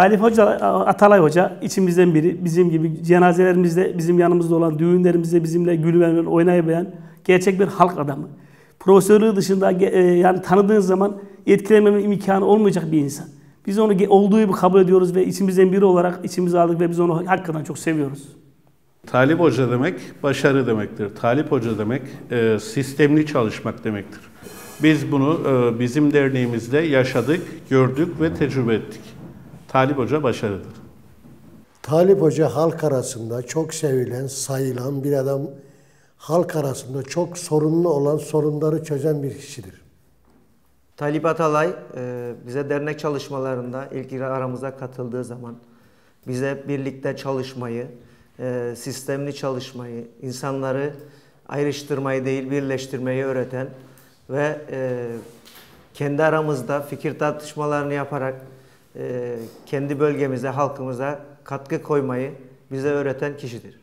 Talip Hoca, Atalay Hoca içimizden biri. Bizim gibi cenazelerimizde, bizim yanımızda olan düğünlerimizde bizimle gülüveren, oynayabilen gerçek bir halk adamı. Profesörlüğü dışında e, yani tanıdığın zaman etkilememe imkanı olmayacak bir insan. Biz onu olduğu gibi kabul ediyoruz ve içimizden biri olarak içimize aldık ve biz onu hakikaten çok seviyoruz. Talip Hoca demek başarı demektir. Talip Hoca demek e, sistemli çalışmak demektir. Biz bunu e, bizim derneğimizde yaşadık, gördük ve tecrübe ettik. Talip Hoca başarıdır. Talip Hoca halk arasında çok sevilen, sayılan bir adam. Halk arasında çok sorunlu olan sorunları çözen bir kişidir. Talip Atalay e, bize dernek çalışmalarında ilk aramıza katıldığı zaman bize birlikte çalışmayı, e, sistemli çalışmayı, insanları ayrıştırmayı değil birleştirmeyi öğreten ve e, kendi aramızda fikir tartışmalarını yaparak kendi bölgemize, halkımıza katkı koymayı bize öğreten kişidir.